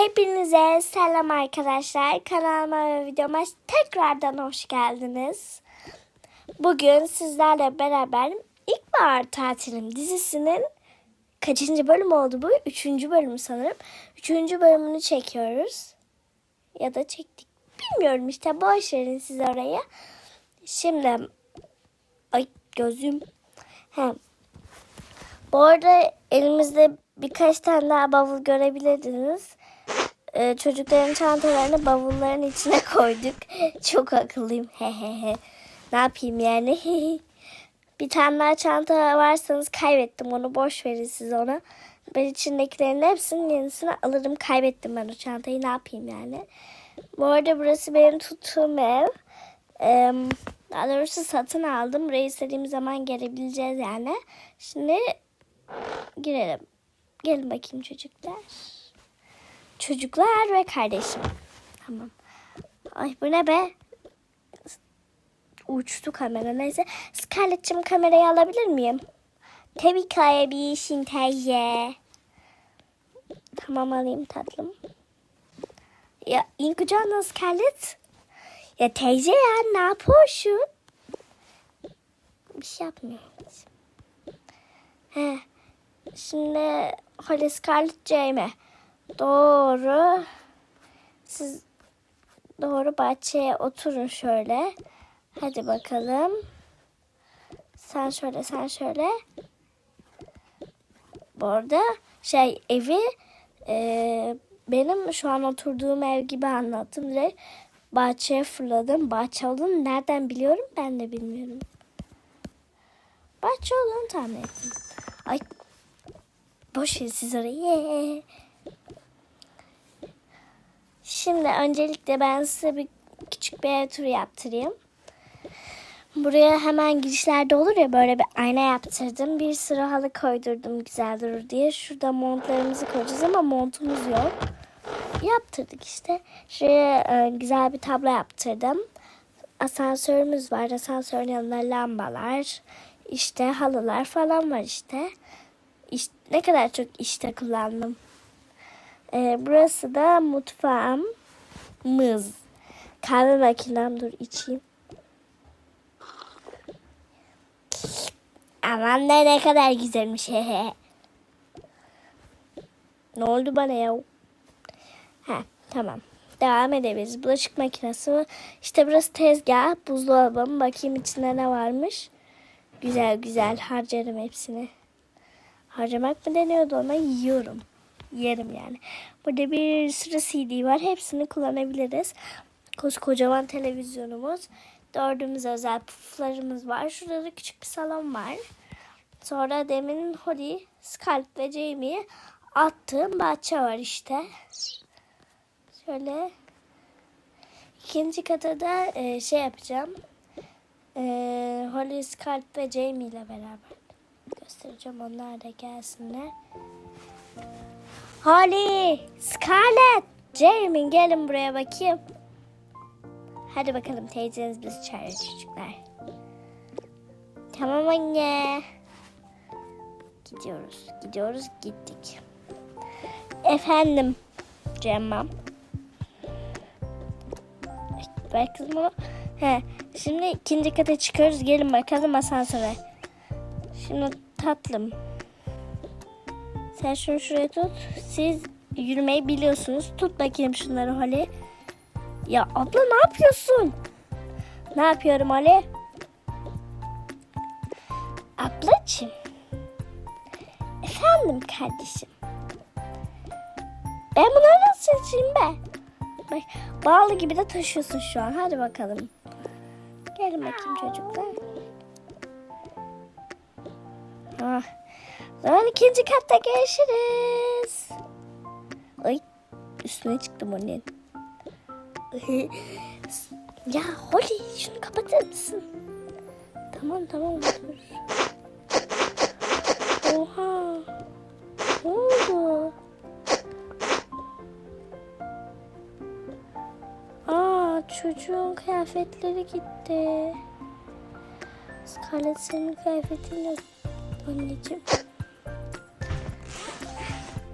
Hepinize selam arkadaşlar. Kanalıma ve videoma tekrardan hoş geldiniz. Bugün sizlerle beraber İlkbahar Tatilim dizisinin kaçıncı bölüm oldu bu? Üçüncü bölüm sanırım. Üçüncü bölümünü çekiyoruz. Ya da çektik. Bilmiyorum işte boş verin siz oraya. Şimdi ay gözüm. He. Bu arada elimizde birkaç tane daha bavul görebilirdiniz. Ee, çocukların çantalarını bavulların içine koyduk. Çok akıllıyım. Hehehe. ne yapayım yani? Bir tane daha çanta varsanız kaybettim onu. Boş verin siz ona. Ben içindekilerin hepsinin yenisini alırım. Kaybettim ben o çantayı. Ne yapayım yani? Bu arada burası benim tuttuğum ev. Ee, daha doğrusu satın aldım. Burayı istediğim zaman gelebileceğiz yani. Şimdi girelim. Gelin bakayım çocuklar. Çocuklar ve kardeşim. Tamam. Ay bu ne be? Uçtu kamera. Neyse. Scarlett'cığım kamerayı alabilir miyim? Tabii ki alabilirsin teyze. Tamam alayım tatlım. Ya in kucağına Scarlett. Ya teyze ya ne yapıyorsun? Bir şey yapmıyorum. He. Şimdi Holly Scarlett Jamie. Doğru. Siz doğru bahçeye oturun şöyle. Hadi bakalım. Sen şöyle, sen şöyle. Bu arada şey evi e, benim şu an oturduğum ev gibi anlattım. Direkt bahçeye fırladım. Bahçe olduğunu nereden biliyorum ben de bilmiyorum. Bahçe olduğunu tahmin ettim. Ay boş ver siz orayı. Şimdi öncelikle ben size bir küçük bir ev turu yaptırayım. Buraya hemen girişlerde olur ya böyle bir ayna yaptırdım. Bir sıra halı koydurdum güzel durur diye. Şurada montlarımızı koyacağız ama montumuz yok. Yaptırdık işte. Şuraya e, güzel bir tablo yaptırdım. Asansörümüz var. Asansörün yanında lambalar, işte halılar falan var işte. İşte ne kadar çok işte kullandım. Ee, burası da mutfağımız. Kahve makinem dur içeyim. Aman da ne kadar güzelmiş. Ne oldu bana ya? Ha tamam. Devam edebiliriz. Bulaşık makinesi mi? İşte burası tezgah. Buzdolabım. Bakayım içinde ne varmış. Güzel güzel harcarım hepsini. Harcamak mı deniyordu ona? Yiyorum. Yerim yani. Burada bir sürü CD var. Hepsini kullanabiliriz. Koskocaman televizyonumuz. Dördümüz özel puflarımız var. Şurada da küçük bir salon var. Sonra demin Holly, Scarlett ve Jamie'ye attığım bahçe var işte. Şöyle ikinci kata da e, şey yapacağım. E, Holly, Scarlett ve Jamie ile beraber göstereceğim. Onlar da gelsinler. Holly, Scarlett, Jamie gelin buraya bakayım. Hadi bakalım teyzeniz bizi çağırıyor çocuklar. Tamam anne. Gidiyoruz, gidiyoruz, gittik. Efendim, Cemmam. Ver kızım. He, şimdi ikinci kata çıkıyoruz. Gelin bakalım asansöre. Şimdi tatlım. Sen şunu şuraya tut. Siz yürümeyi biliyorsunuz. Tut bakayım şunları Holly. Ya abla ne yapıyorsun? Ne yapıyorum Ali? Ablacığım. Efendim kardeşim. Ben bunları nasıl seçeyim be? Bak bağlı gibi de taşıyorsun şu an. Hadi bakalım. Gelin bakayım çocuklar. Ah. Zaman ikinci katta görüşürüz. Ay üstüne çıktım onun. ya Holly şunu kapatır mısın? Tamam tamam. Oha. Ne oldu? Aa çocuğun kıyafetleri gitti. Scarlett senin kıyafetinle anneciğim.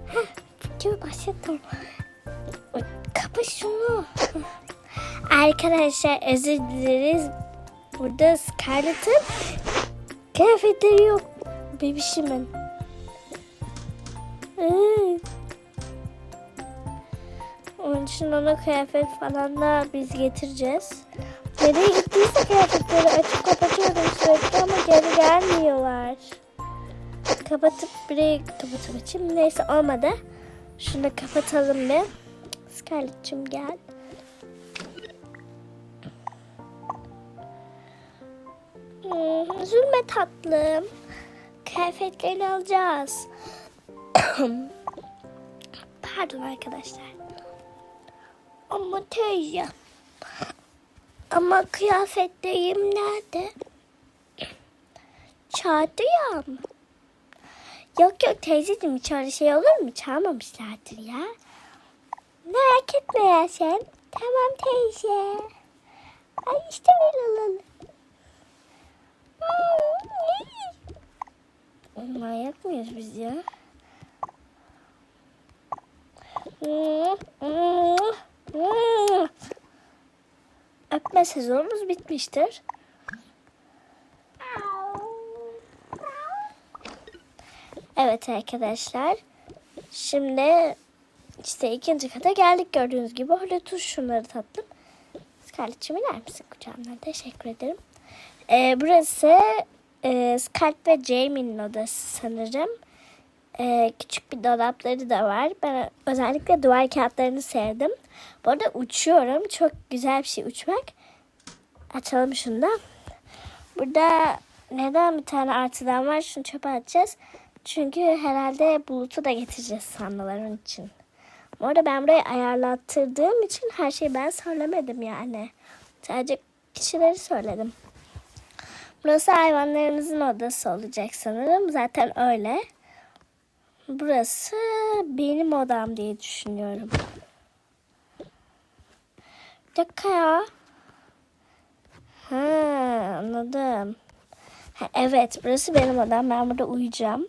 Heh, video başlattım. Yapış şunu. Arkadaşlar özür dileriz. Burada Scarlett'ın kıyafetleri yok. Bebişimin. Onun için ona kıyafet falan da biz getireceğiz. Nereye gittiyse kıyafetleri açıp kapatıyorum sürekli ama geri gelmiyorlar. Kapatıp burayı kapatıp açayım. Neyse olmadı. Şunu kapatalım bir. Scarlett'cim gel. Hmm, üzülme tatlım. Kıyafetlerini alacağız. Pardon arkadaşlar. Ama teyze. Ama kıyafetlerim nerede? Çağırdı mı? Yok yok teyzeciğim hiç öyle şey olur mu? Çağırmamışlardır ya. Merak etme ya sen. Tamam teyze. Ay işte böyle alalım. Hmm, Manyak mıyız biz ya? Öpme sezonumuz bitmiştir. Evet arkadaşlar. Şimdi işte ikinci kata geldik gördüğünüz gibi. Öyle tuş şunları tatlım. Scarlett'cim iner misin kucağımdan? Teşekkür ederim. Ee, burası e, Scarlett ve Jamie'nin odası sanırım. Ee, küçük bir dolapları da var. Ben özellikle duvar kağıtlarını sevdim. Bu arada uçuyorum. Çok güzel bir şey uçmak. Açalım şunu da. Burada neden bir tane artıdan var? Şunu çöpe atacağız. Çünkü herhalde bulutu da getireceğiz sandaların için. Bu arada ben burayı ayarlattırdığım için her şeyi ben söylemedim yani. Sadece kişileri söyledim. Burası hayvanlarımızın odası olacak sanırım. Zaten öyle. Burası benim odam diye düşünüyorum. Bir dakika ya. Ha, anladım. Ha, evet burası benim odam. Ben burada uyuyacağım.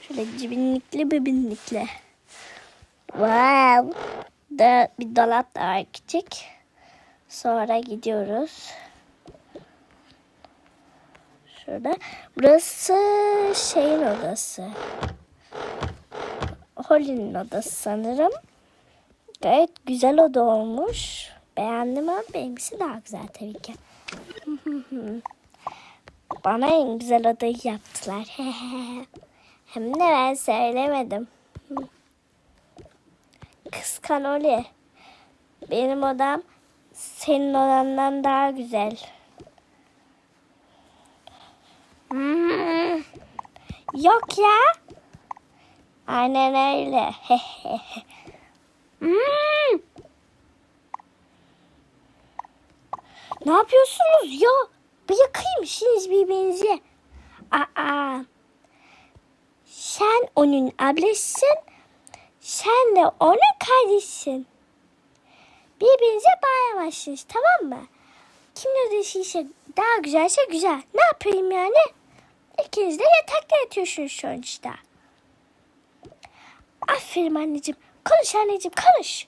Şöyle cibinlikli bibinlikli. Wow. Da bir dolap da var küçük. Sonra gidiyoruz. Şurada. Burası şeyin odası. Holly'nin odası sanırım. Gayet güzel oda olmuş. Beğendim ama benimkisi daha güzel tabii ki. Bana en güzel odayı yaptılar. Hem de ben söylemedim. Kıskan Oli. Benim odam senin odandan daha güzel. Hmm. Yok ya. Aynen öyle. hmm. Ne yapıyorsunuz ya? Bırakıymışsınız birbirinizi. Aa. Sen onun ablasısın. Sen de onun kardeşsin. Birbirinize bağlamazsınız tamam mı? Kim ödeşiyse daha güzelse güzel. Ne yapayım yani? İkiniz de yatakta yatıyorsunuz sonuçta. Aferin anneciğim. Konuş anneciğim konuş.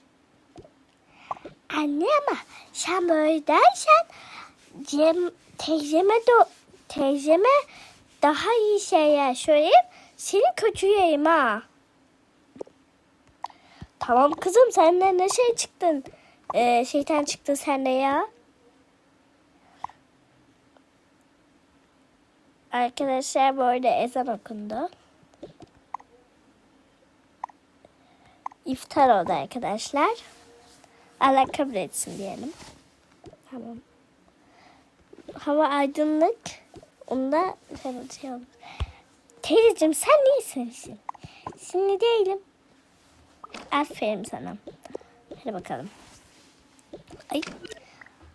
Anne ama sen böyle dersen Cem, teyzeme de teyzeme daha iyi şeyler söyleyip seni kötüleyeyim ha. Tamam kızım senden ne şey çıktın? Ee, şeytan çıktın sen de ya. Arkadaşlar bu arada ezan okundu. İftar oldu arkadaşlar. Allah kabul etsin diyelim. Tamam. Hava aydınlık. Onda şey olur. Teyzeciğim sen neyisin? Şimdi değilim. Aferin sana. Hadi bakalım. Ay.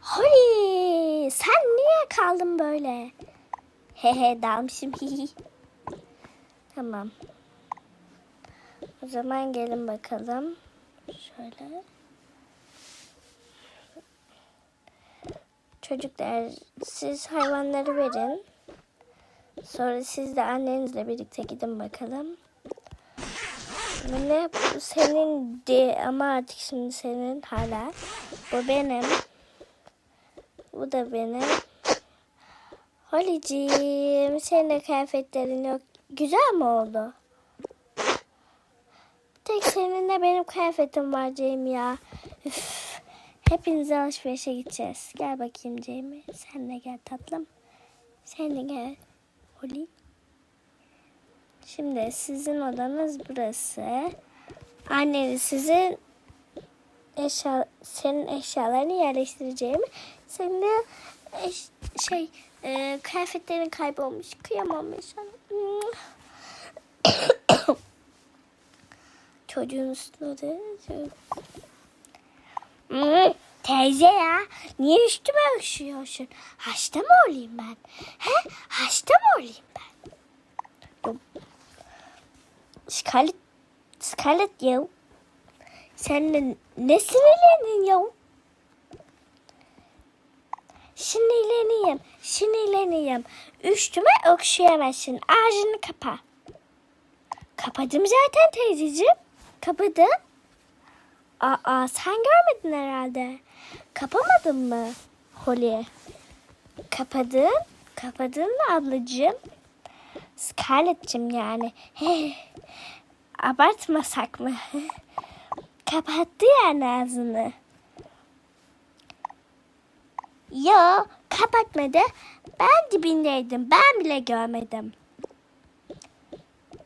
Holly sen niye kaldın böyle? He he dalmışım. tamam. O zaman gelin bakalım. Şöyle. Çocuklar siz hayvanları verin. Sonra siz de annenizle birlikte gidin bakalım. Bu ne? Bu senin de ama artık şimdi senin hala. Bu benim. Bu da benim. Holly'ciğim senin de kıyafetlerin yok. Güzel mi oldu? Tek seninle benim kıyafetim var Cem ya. Üf. Hepiniz alışverişe gideceğiz. Gel bakayım Cem'i. Sen de gel tatlım. Sen de gel. Holly. Şimdi sizin odanız burası. Anneniz sizin eşya, senin eşyalarını yerleştireceğimi, senin de eş, şey e, kıyafetlerin kaybolmuş, kıyamamış. Çocuğun üstüne Teyze ya niye üstüme üşüyorsun? Hasta mı olayım ben? He? Hasta mı olayım ben? Yok. Scarlett, Scarlett ya. Sen de ne sinirlendin ya? Sinirleneyim, sinirleneyim. Üstüme okşayamazsın. Ağzını kapa. Kapadım zaten teyzeciğim. Kapadım. Aa sen görmedin herhalde. Kapamadın mı Holly? Kapadın. Kapadın mı ablacığım? Scarlett'cim yani. Abartmasak mı? Kapattı yani ağzını. Yo kapatmadı. Ben dibindeydim. Ben bile görmedim.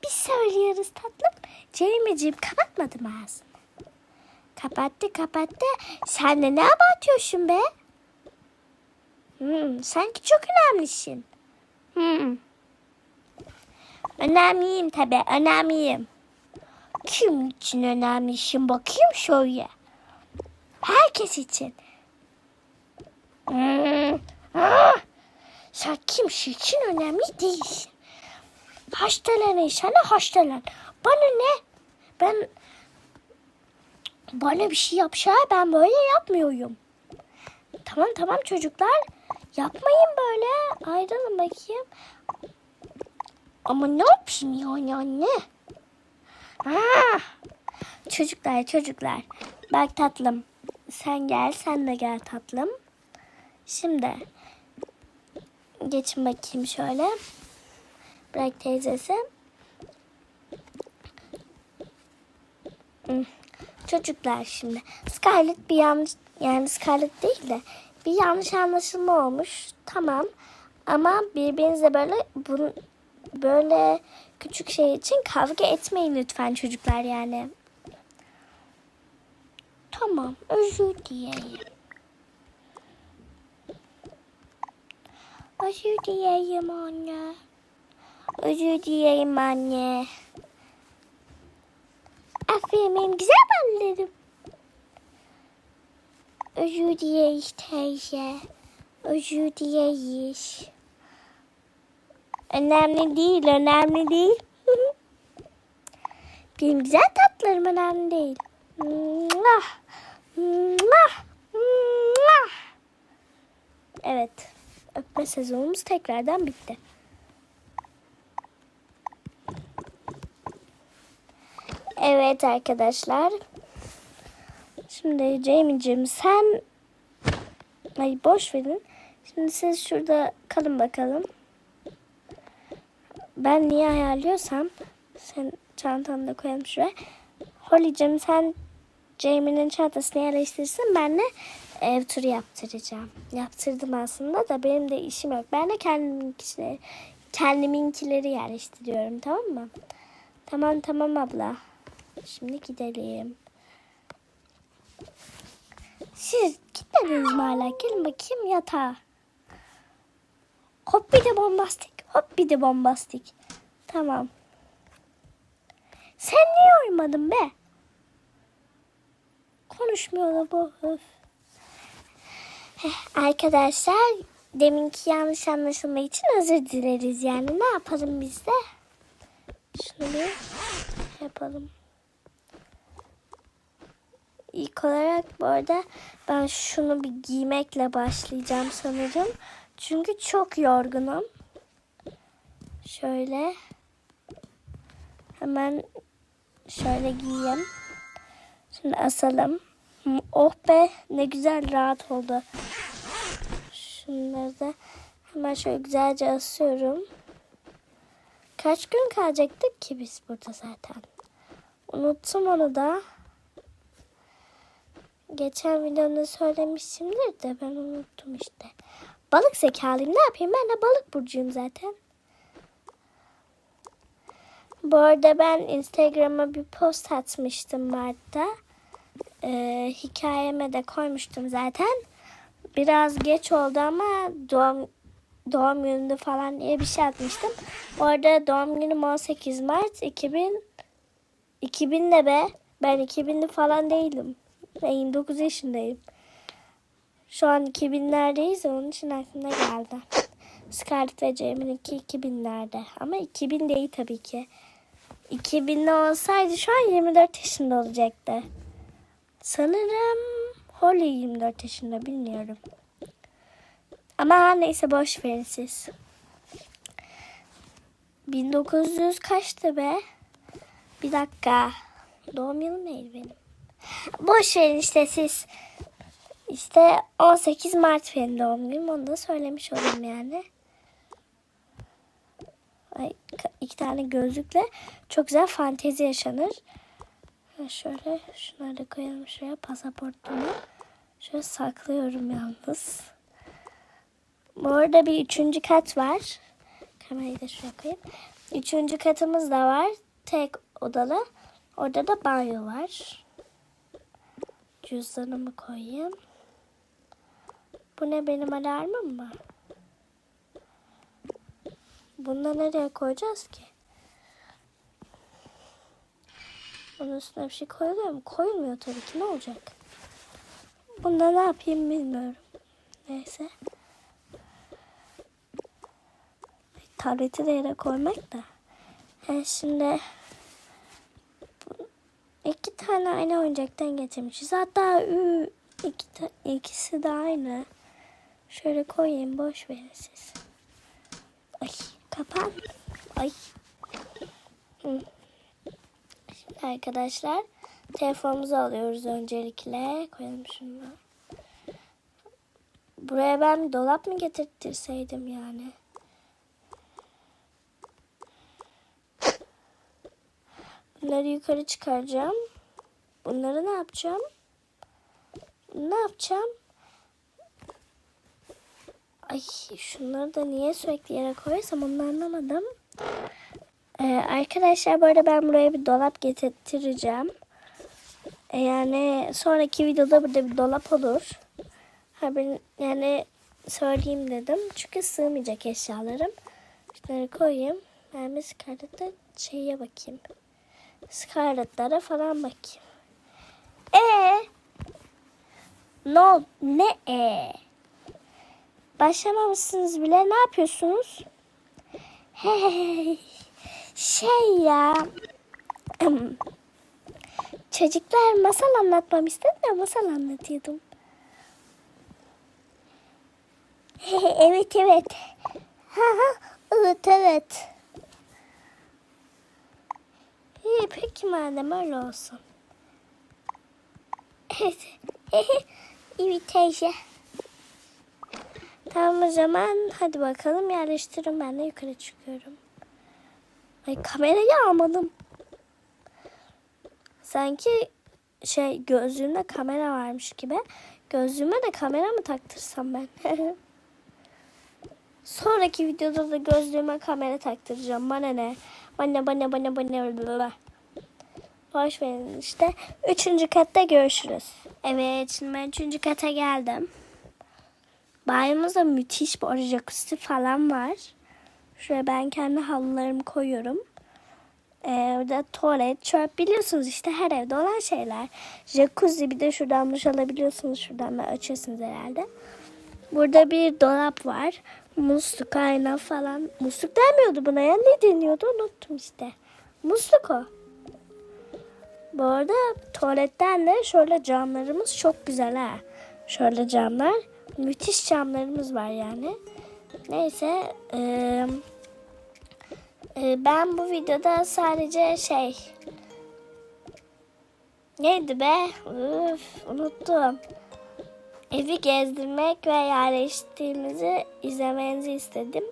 Biz söylüyoruz tatlım. Cemil'ciğim kapatmadı mı ağzını? Kapattı kapattı. Sen de ne abartıyorsun be? Hmm, sanki çok önemlisin. Hmm. Önemliyim tabii önemliyim. Kim için önemlisin bakayım şöyle. Herkes için. Hmm. Ah! Sen kimse için önemli değilsin. Hastalanırsan hastalan. Bana ne? Ben bana bir şey yapsa ben böyle yapmıyorum. Tamam tamam çocuklar. Yapmayın böyle. Ayrılın bakayım. Ama ne yapayım yani anne? Ah! Çocuklar çocuklar. Bak tatlım. Sen gel sen de gel tatlım. Şimdi geçin bakayım şöyle. Bırak teyzesi. Hmm. Çocuklar şimdi Scarlett bir yanlış yani Scarlett değil de bir yanlış anlaşılma olmuş. Tamam. Ama birbirinizle böyle bunu böyle küçük şey için kavga etmeyin lütfen çocuklar yani. Tamam, özür dileyim. Özür dileyim anne. Özür dileyim anne. Aferin benim güzel ballarım. Özür dileyiz teyze. Özür dileyiz. Önemli değil, önemli değil. benim güzel tatlarım önemli değil. Evet, öpme sezonumuz tekrardan bitti. Evet arkadaşlar. Şimdi Jamie'cim sen ay boş verin. Şimdi siz şurada kalın bakalım. Ben niye ayarlıyorsam sen çantanı da koyalım şuraya. Holly'cim sen Jamie'nin çantasını yerleştirsin. Ben de ev turu yaptıracağım. Yaptırdım aslında da benim de işim yok. Ben de kendiminkileri, kendiminkileri yerleştiriyorum tamam mı? Tamam tamam abla. Şimdi gidelim. Siz gitmediniz mi hala? Gelin bakayım yatağa. Hop bir de bombastik. Hop bir de bombastik. Tamam. Sen niye uyumadın be? Konuşmuyor da bu. Öf. Heh, Arkadaşlar deminki yanlış anlaşılma için özür dileriz yani. Ne yapalım biz de? Şunu bir yapalım. İlk olarak bu arada ben şunu bir giymekle başlayacağım sanırım. Çünkü çok yorgunum. Şöyle. Hemen şöyle giyeyim. Şimdi asalım. Oh be ne güzel rahat oldu. Şunları da hemen şöyle güzelce asıyorum. Kaç gün kalacaktık ki biz burada zaten. Unuttum onu da. Geçen videomda söylemişimdir de ben unuttum işte. Balık zekalıyım ne yapayım ben de balık burcuyum zaten. Bu arada ben Instagram'a bir post atmıştım Mart'ta. Ee, hikayeme de koymuştum zaten. Biraz geç oldu ama doğum doğum gününde falan diye bir şey atmıştım. Orada doğum günüm 18 Mart 2000 2000 de be. Ben 2000'li falan değilim. Ben 29 yaşındayım. Şu an 2000'lerdeyiz onun için aklıma geldi. Scarlett ve Jamie'ninki 2000'lerde. Ama 2000 değil tabii ki. 2000'li olsaydı şu an 24 yaşında olacaktı. Sanırım Holly 24 yaşında bilmiyorum. Ama neyse boş verin siz. 1900 kaçtı be? Bir dakika. Doğum yılım neydi benim? Boş verin işte siz. İşte 18 Mart benim doğum günüm. Onu da söylemiş olayım yani. Ay, iki tane gözlükle çok güzel fantezi yaşanır. Şöyle şunları da koyalım şuraya pasaportumu. Şöyle saklıyorum yalnız. Bu arada bir üçüncü kat var. Kamerayı da şuraya koyayım. Üçüncü katımız da var. Tek odalı. Orada da banyo var. Cüzdanımı koyayım. Bu ne benim alarmım mı? Bunu nereye koyacağız ki? Bunun üstüne bir şey koyuluyor mu? Koyulmuyor tabii ki. Ne olacak? Bunda ne yapayım bilmiyorum. Neyse. Tableti de yere koymak da. Yani şimdi iki tane aynı oyuncaktan getirmişiz. Hatta ü, iki ikisi de aynı. Şöyle koyayım boş verin siz. Ay kapan. Ay. Şimdi arkadaşlar telefonumuzu alıyoruz öncelikle. Koyalım şunu. Buraya ben dolap mı getirtirseydim yani? Bunları yukarı çıkaracağım. Bunları ne yapacağım? Ne yapacağım? Ay şunları da niye sürekli yere koyarsam onu anlamadım. Ee, arkadaşlar bu arada ben buraya bir dolap getirtireceğim. Ee, yani sonraki videoda burada bir dolap olur. Haberin, yani söyleyeyim dedim. Çünkü sığmayacak eşyalarım. Şunları koyayım. Ben bir Scarlett'ta şeye bakayım. Scarlett'lara falan bakayım. E ne oldu? Ne e? Başlamamışsınız bile. Ne yapıyorsunuz? Hey, şey ya. Çocuklar masal anlatmam istedi de masal anlatıyordum. evet evet. Ha evet evet. İyi peki madem öyle olsun. Evet. İyi teyze. Tamam o zaman hadi bakalım yerleştirin ben de yukarı çıkıyorum. Ay kamerayı almadım. Sanki şey gözlüğümde kamera varmış gibi. Gözlüğüme de kamera mı taktırsam ben? Sonraki videoda da gözlüğüme kamera taktıracağım. Bana ne? Bana bana bana bana bana. Boş verin işte. Üçüncü katta görüşürüz. Evet şimdi ben üçüncü kata geldim. Banyomuzda müthiş bir jacuzzi falan var. Şuraya ben kendi halılarımı koyuyorum. Ee, orada tuvalet, çöp biliyorsunuz işte her evde olan şeyler. Jacuzzi bir de şuradan duş alabiliyorsunuz. Şuradan da açıyorsunuz herhalde. Burada bir dolap var. Musluk, ayna falan. Musluk denmiyordu buna ya. Ne deniyordu unuttum işte. Musluk o. Bu arada tuvaletten de şöyle camlarımız çok güzel ha. Şöyle camlar. Müthiş camlarımız var yani. Neyse. eee, e, ben bu videoda sadece şey Neydi be? Üf, unuttum. Evi gezdirmek ve yerleştiğimizi izlemenizi istedim.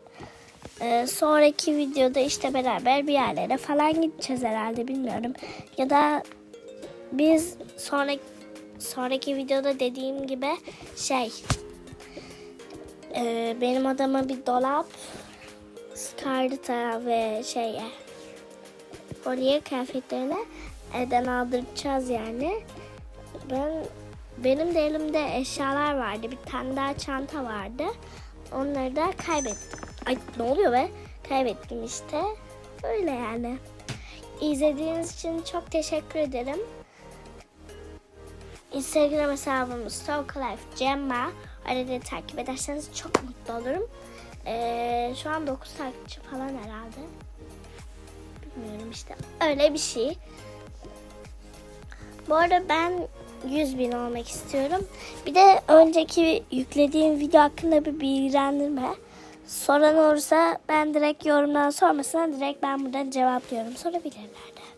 Ee, sonraki videoda işte beraber bir yerlere falan gideceğiz herhalde bilmiyorum. Ya da biz sonraki sonraki videoda dediğim gibi şey e, benim odama bir dolap Scarlett'a ve şeye oraya kıyafetlerini evden aldıracağız yani. Ben benim de elimde eşyalar vardı. Bir tane daha çanta vardı. Onları da kaybettim. Ay ne oluyor be? Kaybettim işte. Öyle yani. İzlediğiniz için çok teşekkür ederim. Instagram hesabımız Talk Life Gemma. Arada takip ederseniz çok mutlu olurum. Ee, şu an 9 takipçi falan herhalde. Bilmiyorum işte. Öyle bir şey. Bu arada ben 100 bin olmak istiyorum. Bir de önceki yüklediğim video hakkında bir bilgilendirme. Soran olursa ben direkt yorumdan sormasına direkt ben buradan cevaplıyorum. Sorabilirler de.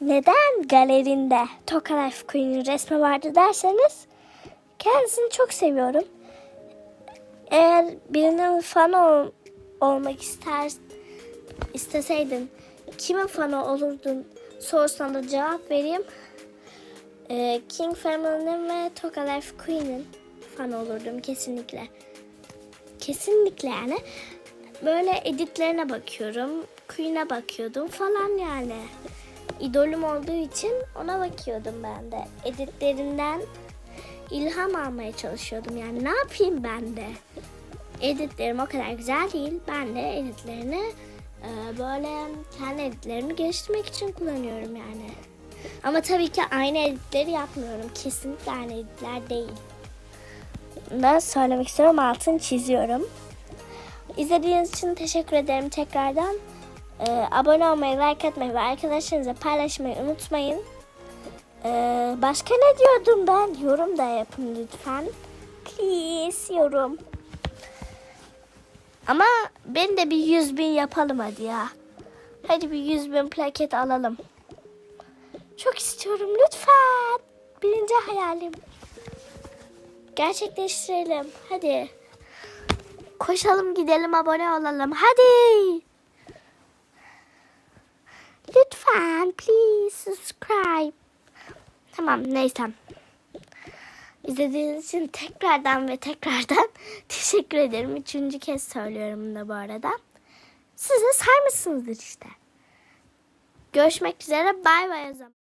Neden galerinde Toka Life Queen'in resmi vardı derseniz kendisini çok seviyorum. Eğer birinin fanı ol- olmak ister isteseydin kimin fanı olurdun sorusuna da cevap vereyim. Ee, King Family'nin ve Toka Life Queen'in fanı olurdum kesinlikle. Kesinlikle yani. Böyle editlerine bakıyorum. Queen'e bakıyordum falan yani. İdolüm olduğu için ona bakıyordum ben de. Editlerinden ilham almaya çalışıyordum yani. Ne yapayım ben de? Editlerim o kadar güzel değil. Ben de editlerini e, böyle kendi editlerimi geliştirmek için kullanıyorum yani. Ama tabii ki aynı editleri yapmıyorum. Kesinlikle aynı editler değil. Da söylemek istiyorum. Altını çiziyorum. İzlediğiniz için teşekkür ederim tekrardan. Ee, abone olmayı, like atmayı ve arkadaşlarınızla paylaşmayı unutmayın. Ee, başka ne diyordum ben? Yorum da yapın lütfen. Please yorum. Ama ben de bir 100 bin yapalım hadi ya. Hadi bir 100 bin plaket alalım. Çok istiyorum lütfen. Birinci hayalim. Gerçekleştirelim. Hadi. Koşalım gidelim abone olalım. Hadi. Lütfen please subscribe. Tamam neyse. İzlediğiniz için tekrardan ve tekrardan teşekkür ederim. Üçüncü kez söylüyorum da bu arada. Siz de saymışsınızdır işte. Görüşmek üzere. Bay bay o zaman.